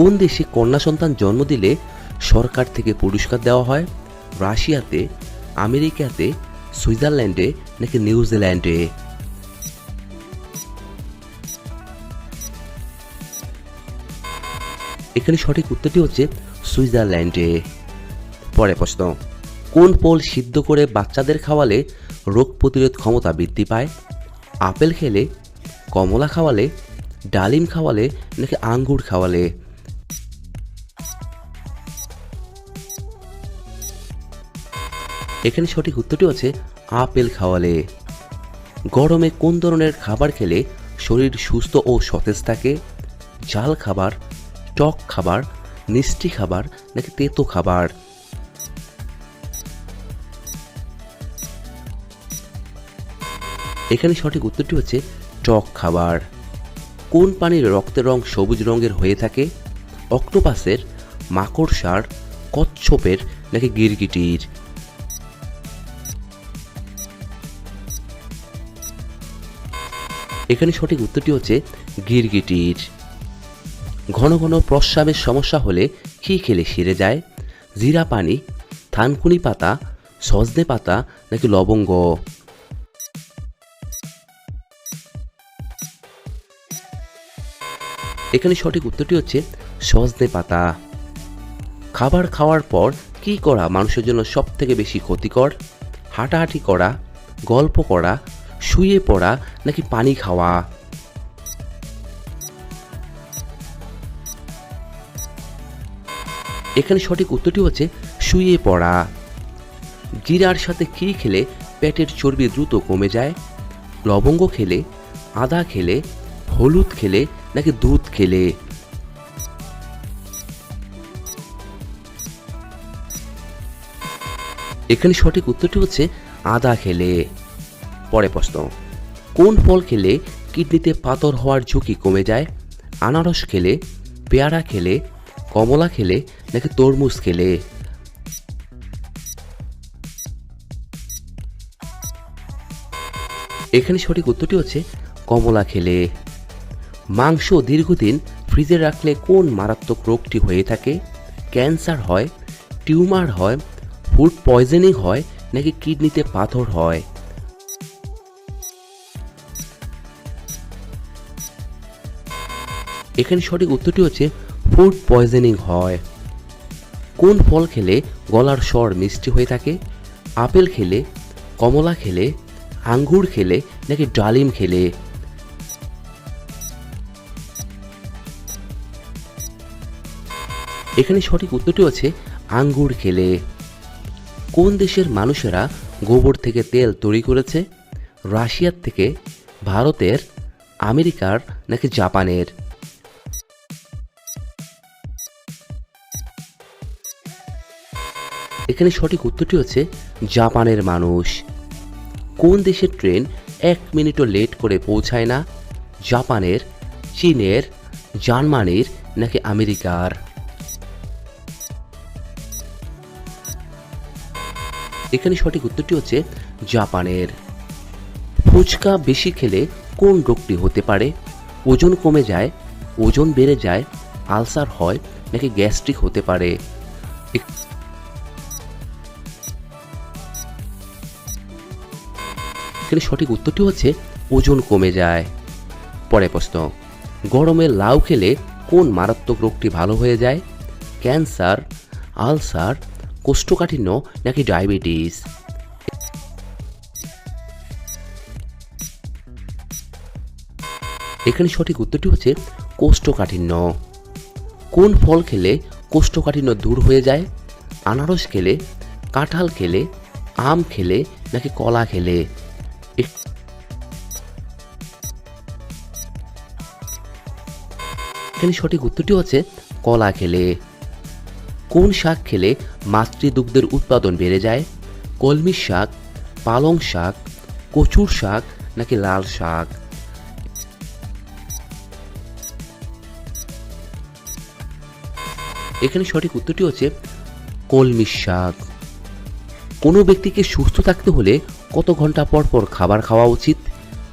কোন দেশে কন্যা সন্তান জন্ম দিলে সরকার থেকে পুরস্কার দেওয়া হয়? রাশিয়াতে, আমেরিকাতে, সুইজারল্যান্ডে নাকি নিউজিল্যান্ডে? এখানে সঠিক উত্তরটি হচ্ছে সুইজারল্যান্ডে। পরে প্রশ্ন, কোন ফল সিদ্ধ করে বাচ্চাদের খাওয়ালে রোগ প্রতিরোধ ক্ষমতা বৃদ্ধি পায়? আপেল খেলে, কমলা খাওয়ালে, ডালিম খাওয়ালে নাকি আঙ্গুর খাওয়ালে? এখানে সঠিক উত্তরটি হচ্ছে আপেল খাওয়ালে। গরমে কোন ধরনের খাবার খেলে শরীর সুস্থ ও সতেজ থাকে? জাল খাবার, টক খাবার, মিষ্টি খাবার নাকি তেতো খাবার? এখানে সঠিক উত্তরটি হচ্ছে টক খাবার। কোন পানির রক্তের রং সবুজ রঙের হয়ে থাকে? অক্টোপাসের, মাকড়সার, কচ্ছপের নাকি গিরগিটির? এখানে সঠিক উত্তরটি হচ্ছে গিরগিটির। ঘন ঘন প্রস্রাবের সমস্যা হলে কী খেলে সেরে যায়? জিরা পানি, থানকুনি পাতা, সজনে পাতা নাকি লবঙ্গ? এখানে সঠিক উত্তরটি হচ্ছে সজনে পাতা। খাবার খাওয়ার পর কী করা মানুষের জন্য সব থেকে বেশি ক্ষতিকর? হাঁটাহাঁটি করা, গল্প করা শুয়ে পড়া নাকি পানি খাওয়া? এখানে সঠিক উত্তরটি হচ্ছে শুয়ে পড়া। জিরার সাথে কি খেলে পেটের চর্বি দ্রুত কমে যায়? লবঙ্গ খেলে, আদা খেলে, হলুদ খেলে নাকি দুধ খেলে? এখানে সঠিক উত্তরটি হচ্ছে আদা খেলে। পরে প্রশ্ন, কোন ফল খেলে কিডনিতে পাথর হওয়ার ঝুঁকি কমে যায়? আনারস খেলে, পেয়ারা খেলে, কমলা খেলে নাকি তরমুজ খেলে? এখানে সঠিক উত্তরটি হচ্ছে কমলা খেলে। মাংস দীর্ঘদিন ফ্রিজে রাখলে কোন মারাত্মক রোগটি হয়ে থাকে? ক্যান্সার হয়, টিউমার হয়, ফুড পয়জনিং হয় নাকি কিডনিতে পাথর হয়? এখানে সঠিক উত্তরটি হচ্ছে ফুড পয়জনিং হয়। কোন ফল খেলে গলার স্বর মিষ্টি হয়ে থাকে? আপেল খেলে, কমলা খেলে, আঙ্গুর খেলে নাকি ডালিম খেলে? এখানে সঠিক উত্তরটি হচ্ছে আঙ্গুর খেলে। কোন দেশের মানুষেরা গোবর থেকে তেল তৈরি করেছে? রাশিয়ার থেকে, ভারতের, আমেরিকার নাকি জাপানের? এখানে সঠিক উত্তরটি হচ্ছে জাপানের মানুষ। কোন দেশের ট্রেন এক মিনিটও লেট করে পৌঁছায় না? জাপানের, চীনের, জার্মানির নাকি আমেরিকার? এখানে সঠিক উত্তরটি হচ্ছে জাপানের। ফুচকা বেশি খেলে কোন রোগটি হতে পারে? ওজন কমে যায়, ওজন বেড়ে যায়, আলসার হয় নাকি গ্যাস্ট্রিক হতে পারে? এখানে সঠিক উত্তরটি হচ্ছে, ওজন কমে যায়। পরে প্রশ্ন, গরমে লাউ খেলে কোন মারাত্মক রোগটি ভালো হয়ে যায়? ক্যান্সার, আলসার, কোষ্ঠকাঠিন্য নাকি ডায়াবেটিস? এখানে সঠিক উত্তরটি হচ্ছে, কোষ্ঠকাঠিন্য। কোন ফল খেলে কোষ্ঠকাঠিন্য দূর হয়ে যায়? আনারস খেলে, কাঁঠাল খেলে, আম খেলে নাকি কলা খেলে? এখানে সঠিক উত্তরটি হচ্ছে কলা খেলে। কোন শাক খেলে মাতৃদুগ্ধের উৎপাদন বেড়ে যায়? কলমি শাক, পালং শাক, কচুর শাক নাকি লাল শাক? এখানে সঠিক উত্তরটি হচ্ছে কলমি শাক। কোনো ব্যক্তিকে সুস্থ থাকতে হলে কত ঘণ্টা পর পর খাবার খাওয়া উচিত?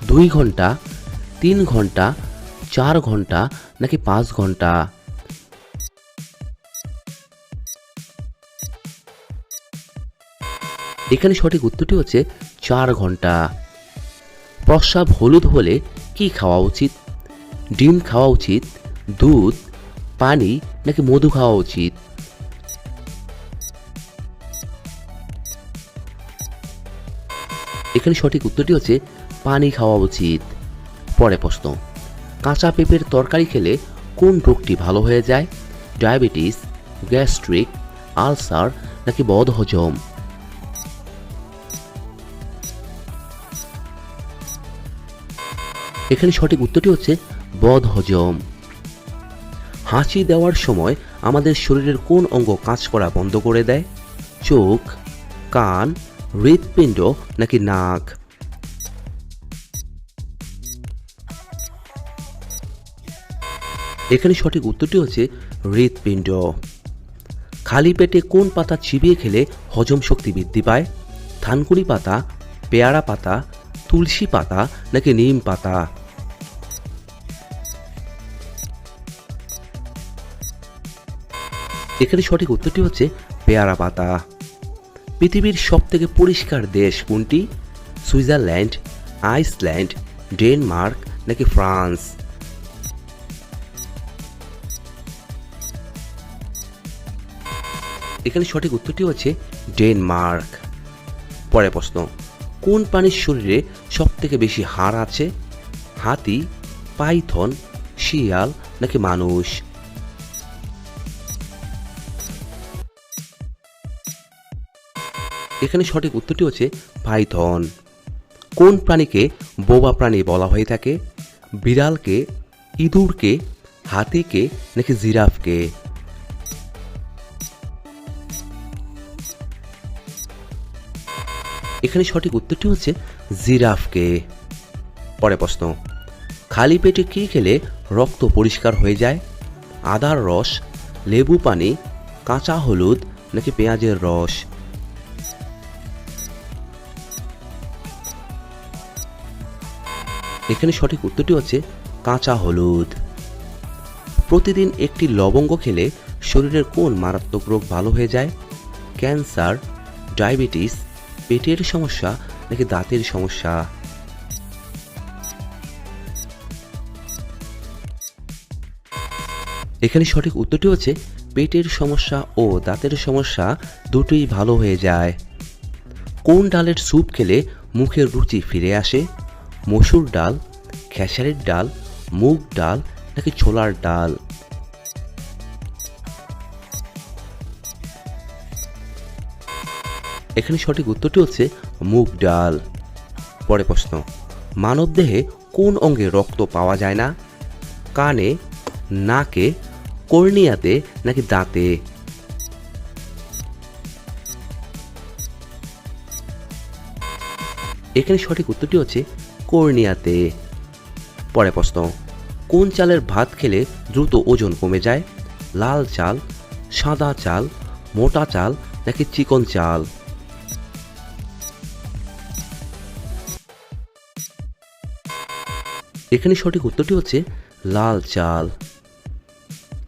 দুই ঘণ্টা? তিন ঘণ্টা? চার ঘণ্টা? নাকি পাঁচ ঘণ্টা? এখানে সঠিক উত্তরটি হচ্ছে চার ঘণ্টা। প্রস্রাব হলুদ হলে কি খাওয়া উচিত? ডিম খাওয়া উচিত? দুধ? পানি? নাকি মধু খাওয়া উচিত? এখানে সঠিক উত্তরটি হচ্ছে পানি খাওয়া উচিত। পরে প্রশ্ন, কাঁচা পেঁপের তরকারি খেলে কোন রোগটি ভালো হয়ে যায়? ডায়াবেটিস, গ্যাস্ট্রিক, আলসার নাকি বদহজম? এখানে সঠিক উত্তরটি হচ্ছে বদহজম। হাঁচি দেওয়ার সময় আমাদের শরীরের কোন অঙ্গ কাজ করা বন্ধ করে দেয়? চোখ, কান হৃৎপিণ্ড নাকি নাক? এখানে সঠিক উত্তরটি হচ্ছে হৃৎপিণ্ড। খালি পেটে কোন পাতা চিবিয়ে খেলে হজম শক্তি বৃদ্ধি পায়? থানকুনি পাতা, পেয়ারা পাতা, তুলসী পাতা নাকি নিম পাতা? এখানে সঠিক উত্তরটি হচ্ছে পেয়ারা পাতা। পৃথিবীর সবথেকে পরিষ্কার দেশ কোনটি? সুইজারল্যান্ড, আইসল্যান্ড, ডেনমার্ক নাকি ফ্রান্স? এখানে সঠিক উত্তরটি হচ্ছে ডেনমার্ক। পরে প্রশ্ন, কোন প্রাণীর শরীরে সব থেকে বেশি হাড় আছে? হাতি, পাইথন, শিয়াল নাকি মানুষ? এখানে সঠিক উত্তরটি হচ্ছে পাইথন। কোন প্রাণীকে বোবা প্রাণী বলা হয়ে থাকে? বিড়ালকে, ইঁদুরকে, হাতিকে নাকি জিরাফকে? এখানে সঠিক উত্তরটি হচ্ছে জিরাফকে। পরে প্রশ্ন, খালি পেটে কী খেলে রক্ত পরিষ্কার হয়ে যায়? আদার রস, লেবু পানি, কাঁচা হলুদ নাকি পেঁয়াজের রস? এখানে সঠিক উত্তরটি হচ্ছে কাঁচা হলুদ। প্রতিদিন একটি লবঙ্গ খেলে শরীরের কোন মারাত্মক রোগ ভালো হয়ে যায়? ক্যান্সার, ডায়াবেটিস, পেটের সমস্যা নাকি দাঁতের সমস্যা? এখানে সঠিক উত্তরটি হচ্ছে পেটের সমস্যা ও দাঁতের সমস্যা দুটোই ভালো হয়ে যায়। কোন ডালের স্যুপ খেলে মুখের রুচি ফিরে আসে? মসুর ডাল, খেসারির ডাল, মুগ ডাল নাকি ছোলার ডাল? এখানে সঠিক উত্তরটি হচ্ছে মুগ ডাল। পরে প্রশ্ন মানবদেহে কোন অঙ্গে রক্ত পাওয়া যায় না? কানে, নাকে, কর্নিয়াতে নাকি দাঁতে? এখানে সঠিক উত্তরটি হচ্ছে কর্নিয়াতে। পরে প্রশ্ন, কোন চালের ভাত খেলে দ্রুত ওজন কমে যায়? লাল চাল, সাদা চাল, মোটা চাল নাকি চিকন চাল? এখানে সঠিক উত্তরটি হচ্ছে লাল চাল।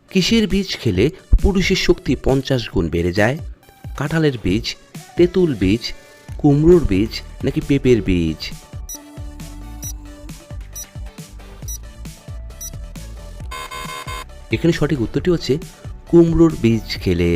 কিসের বীজ খেলে পুরুষের শক্তি পঞ্চাশ গুণ বেড়ে যায়? কাঁঠালের বীজ, তেঁতুল বীজ, কুমড়োর বীজ নাকি পেঁপের বীজ? এখানে সঠিক উত্তরটি হচ্ছে কুমড়োর বীজ খেলে।